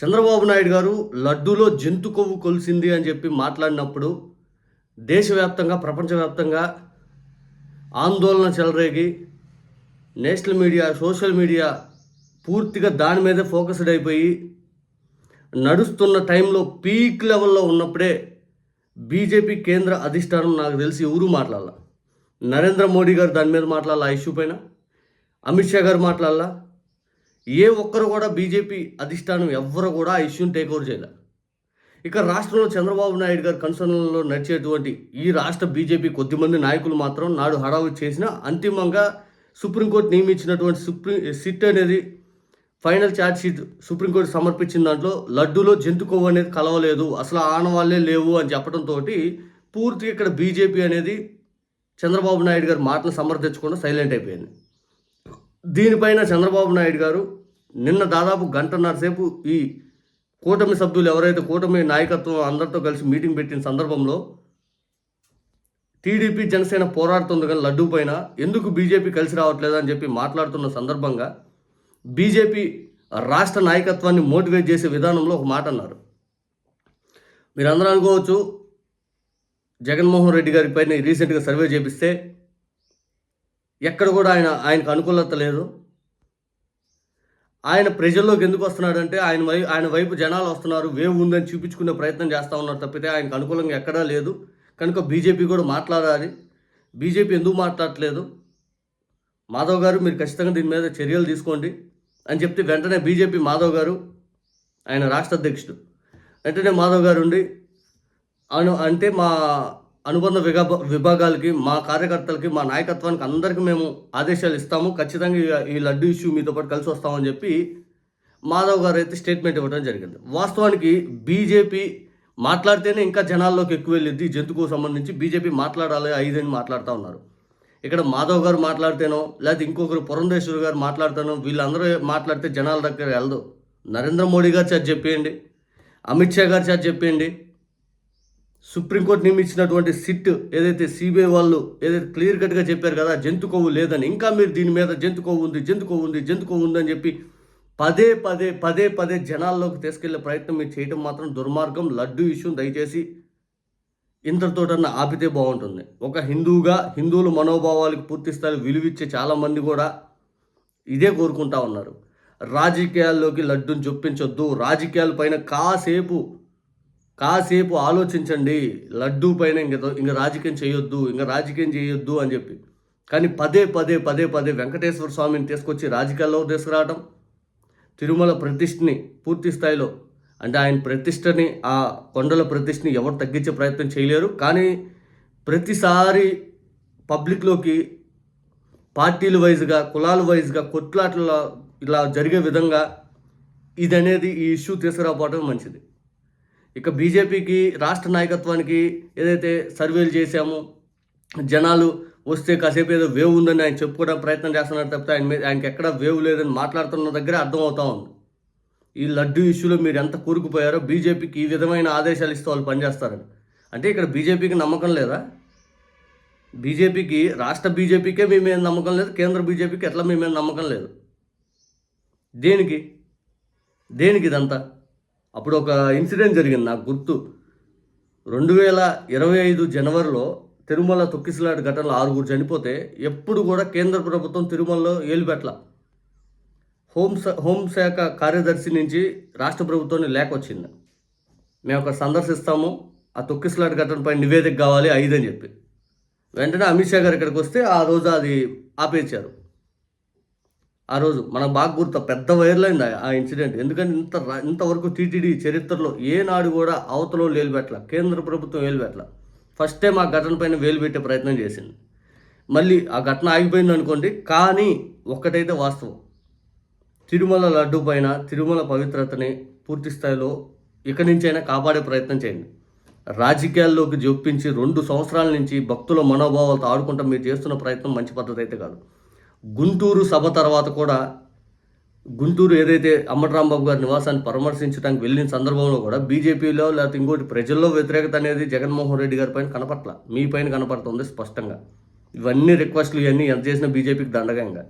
చంద్రబాబు నాయుడు గారు లడ్డూలో జంతు కొవ్వు కొలిసింది అని చెప్పి మాట్లాడినప్పుడు దేశవ్యాప్తంగా ప్రపంచవ్యాప్తంగా ఆందోళన చెలరేగి నేషనల్ మీడియా సోషల్ మీడియా పూర్తిగా దాని మీదే ఫోకస్డ్ అయిపోయి నడుస్తున్న టైంలో పీక్ లెవెల్లో ఉన్నప్పుడే బీజేపీ కేంద్ర అధిష్టానం నాకు తెలిసి ఎవరు మాట్లాడాల. నరేంద్ర మోడీ గారు దాని మీద మాట్లాడాల ఆ ఇష్యూ పైన. అమిత్ షా గారు మాట్లాడాల. ఏ ఒక్కరు కూడా బీజేపీ అధిష్టానం ఎవ్వరు కూడా ఆ ఇష్యూని టేక్ ఓవర్ చేయలే. ఇక రాష్ట్రంలో చంద్రబాబు నాయుడు గారి కన్సర్న్లో నడిచేటువంటి ఈ రాష్ట్ర బీజేపీ కొద్దిమంది నాయకులు మాత్రం నాడు హడావుడి చేసిన అంతిమంగా సుప్రీంకోర్టు నియమించినటువంటి సుప్రీం సిట్ అనేది final charge sheet Supreme Court సమర్పించిన దాంట్లో లడ్డూలో జంతుకోవు అనేది కలవలేదు అసలు ఆనవాళ్ళే లేవు అని చెప్పడంతో పూర్తిగా ఇక్కడ బీజేపీ అనేది చంద్రబాబు నాయుడు గారి మాటలు సమర్థించకుండా సైలెంట్ అయిపోయింది. దీనిపైన చంద్రబాబు నాయుడు గారు నిన్న దాదాపు గంటన్నర సేపు ఈ కూటమి సభ్యులు ఎవరైతే కూటమి నాయకత్వం అందరితో కలిసి మీటింగ్ పెట్టిన సందర్భంలో టీడీపీ జనసేన పోరాడుతుంది కానీ లడ్డూ పైన ఎందుకు బీజేపీ కలిసి రావట్లేదు అని చెప్పి మాట్లాడుతున్న సందర్భంగా బీజేపీ రాష్ట్ర నాయకత్వాన్ని మోటివేట్ చేసే విధానంలో ఒక మాట అన్నారు. మీరందరూ అనుకోవచ్చు జగన్మోహన్ రెడ్డి గారి పైన రీసెంట్గా సర్వే చేపిస్తే ఎక్కడ కూడా ఆయన ఆయనకు అనుకూలత లేదు. ఆయన ప్రజల్లోకి ఎందుకు వస్తున్నాడంటే ఆయన వై ఆయన వైపు జనాలు వస్తున్నారు వేవ్ ఉందని చూపించుకునే ప్రయత్నం చేస్తూ ఉన్నారు తప్పితే ఆయనకు అనుకూలంగా ఎక్కడా లేదు. కనుక బీజేపీ కూడా మాట్లాడాలి. బీజేపీ ఎందుకు మాట్లాడట్లేదు? మాధవ్ గారు మీరు ఖచ్చితంగా దీని మీద చర్యలు తీసుకోండి అని చెప్తే వెంటనే బీజేపీ మాధవ్ గారు ఆయన రాష్ట్ర అధ్యక్షుడు. వెంటనే మాధవ్ గారు ఉండి అను అంటే మా అనుబంధ విభాగాలకి మా కార్యకర్తలకి మా నాయకత్వానికి అందరికీ మేము ఆదేశాలు ఇస్తాము. ఖచ్చితంగా ఈ- ఈ లడ్డు ఇష్యూ మీతో పాటు కలిసి వస్తామని చెప్పి మాధవ్ గారు అయితే స్టేట్మెంట్ ఇవ్వడం జరిగింది. వాస్తవానికి బీజేపీ మాట్లాడితేనే ఇంకా జనాల్లోకి ఎక్కువ వెళ్ళింది జంతుకు సంబంధించి బీజేపీ మాట్లాడాలి ఐదని మాట్లాడుతూ ఉన్నారు. ఇక్కడ మాధవ్ గారు మాట్లాడితేనో లేకపోతే ఇంకొకరు పురంధేశ్వర్ గారు మాట్లాడితేనో వీళ్ళందరూ మాట్లాడితే జనాల దగ్గర వెళ్ళదు. నరేంద్ర మోడీ గారు చేత చెప్పేయండి అమిత్ షా గారు చేత చెప్పేయండి సుప్రీంకోర్టు నియమించినటువంటి సిట్ ఏదైతే సిబిఐ వాళ్ళు ఏదైతే క్లియర్ కట్గా చెప్పారు కదా జంతు కొవ్వు లేదని ఇంకా మీరు దీని మీద జంతు కొవ్వు ఉంది జంతు కొవ్వు ఉంది జంతు కొవ్వు ఉంది అని చెప్పి పదే పదే పదే పదే జనాల్లోకి తీసుకెళ్ళే ప్రయత్నం మీరు చేయడం మాత్రం దుర్మార్గం లడ్డు ఇష్యూ దయచేసి ఇంతటితోటన్నా ఆపితే బాగుంటుంది. ఒక హిందువుగా హిందువుల మనోభావాలకు పూర్తి స్థాయి విలువిచ్చే చాలామంది కూడా ఇదే కోరుకుంటా ఉన్నారు. రాజకీయాల్లోకి లడ్డుని చొప్పించొద్దు రాజకీయాల పైన కాసేపు కాసేపు ఆలోచించండి లడ్డూ పైన ఇంక ఇంక రాజకీయం చేయొద్దు ఇంకా రాజకీయం చేయొద్దు అని చెప్పి. కానీ పదే పదే పదే పదే వెంకటేశ్వర స్వామిని తీసుకొచ్చి రాజకీయాల్లో తీసుకురావడం తిరుమల ప్రతిష్టని పూర్తి స్థాయిలో అంటే ఆయన ప్రతిష్టని ఆ కొండల ప్రతిష్టని ఎవరు తగ్గించే ప్రయత్నం చేయలేరు. కానీ ప్రతిసారి పబ్లిక్లోకి పార్టీల వైజ్గా కులాల వైజ్గా కొట్లాట్ల ఇలా జరిగే విధంగా ఇది అనేది ఈ ఇష్యూ తీసుకురాకపోవడం మంచిది. ఇక బీజేపీకి రాష్ట్ర నాయకత్వానికి ఏదైతే సర్వేలు చేశామో జనాలు వస్తే కాసేపు ఏదో వేవ్ ఉందని ఆయన చెప్పుకోవడానికి ప్రయత్నం చేస్తున్నారు తప్పితే ఆయన మీద ఆయనకి ఎక్కడ వేవ్ లేదని మాట్లాడుతున్న దగ్గర అర్థమవుతా ఉంది. ఈ లడ్డు ఇష్యూలో మీరు ఎంత కూరుకుపోయారో బీజేపీకి ఈ విధమైన ఆదేశాలు ఇస్తూ వాళ్ళు పనిచేస్తారని. అంటే ఇక్కడ బీజేపీకి నమ్మకం లేదా? బీజేపీకి రాష్ట్ర బీజేపీకే మీ మీద నమ్మకం లేదు కేంద్ర బీజేపీకి ఎట్లా మీ మీద నమ్మకం లేదు? దేనికి? దేనికి ఇదంతా? అప్పుడు ఒక ఇన్సిడెంట్ జరిగింది నాకు గుర్తు. రెండు వేల ఇరవై ఐదు జనవరిలో తిరుమల తొక్కిసలాట ఘటనలో ఆరుగురు చనిపోతే ఎప్పుడు కూడా కేంద్ర ప్రభుత్వం తిరుమలలో ఏలుపెట్ల హోం హోంశాఖ కార్యదర్శి నుంచి రాష్ట్ర ప్రభుత్వాన్ని లేఖ వచ్చింది మేము ఒక సందర్శిస్తాము ఆ తొక్కిసలాట ఘటనపై నివేదిక కావాలి ఐదని చెప్పి. వెంటనే అమిత్ షా గారు ఇక్కడికి వస్తే ఆ రోజు అది ఆపేశారు. ఆ రోజు మనకు బాగా గుర్తు పెద్ద వైరల్ అయింది ఆ- ఇన్సిడెంట్. ఎందుకంటే ఇంత ఇంతవరకు టీటీడీ చరిత్రలో ఏనాడు కూడా అవతలో వేలుపెట్టల కేంద్ర ప్రభుత్వం వేలుపెట్టల ఫస్ట్ టైం ఆ ఘటన పైన వేలు పెట్టే ప్రయత్నం చేసింది. మళ్ళీ ఆ ఘటన ఆగిపోయింది అనుకోండి కానీ ఒక్కటైతే వాస్తవం. తిరుమల లడ్డు పైన తిరుమల పవిత్రతని పూర్తి స్థాయిలో ఇక్కడి నుంచైనా కాపాడే ప్రయత్నం చేయండి. రాజకీయాల్లోకి జొప్పించి రెండు సంవత్సరాల నుంచి భక్తుల మనోభావాలతో ఆడుకుంటా మీరు చేస్తున్న ప్రయత్నం మంచి పద్ధతి అయితే కాదు. గుంటూరు సభ తర్వాత కూడా గుంటూరు ఏదైతే అమ్మటరాంబాబు గారి నివాసాన్ని పరామర్శించడానికి వెళ్ళిన సందర్భంలో కూడా బీజేపీలో లేకపోతే ఇంకోటి ప్రజల్లో వ్యతిరేకత అనేది జగన్మోహన్ రెడ్డి గారి పైన కనపట్ల. మీ పైన కనపడుతుంది స్పష్టంగా. ఇవన్నీ రిక్వెస్ట్లు ఇవన్నీ ఎంత చేసినా బీజేపీకి దండగా ఇంకా.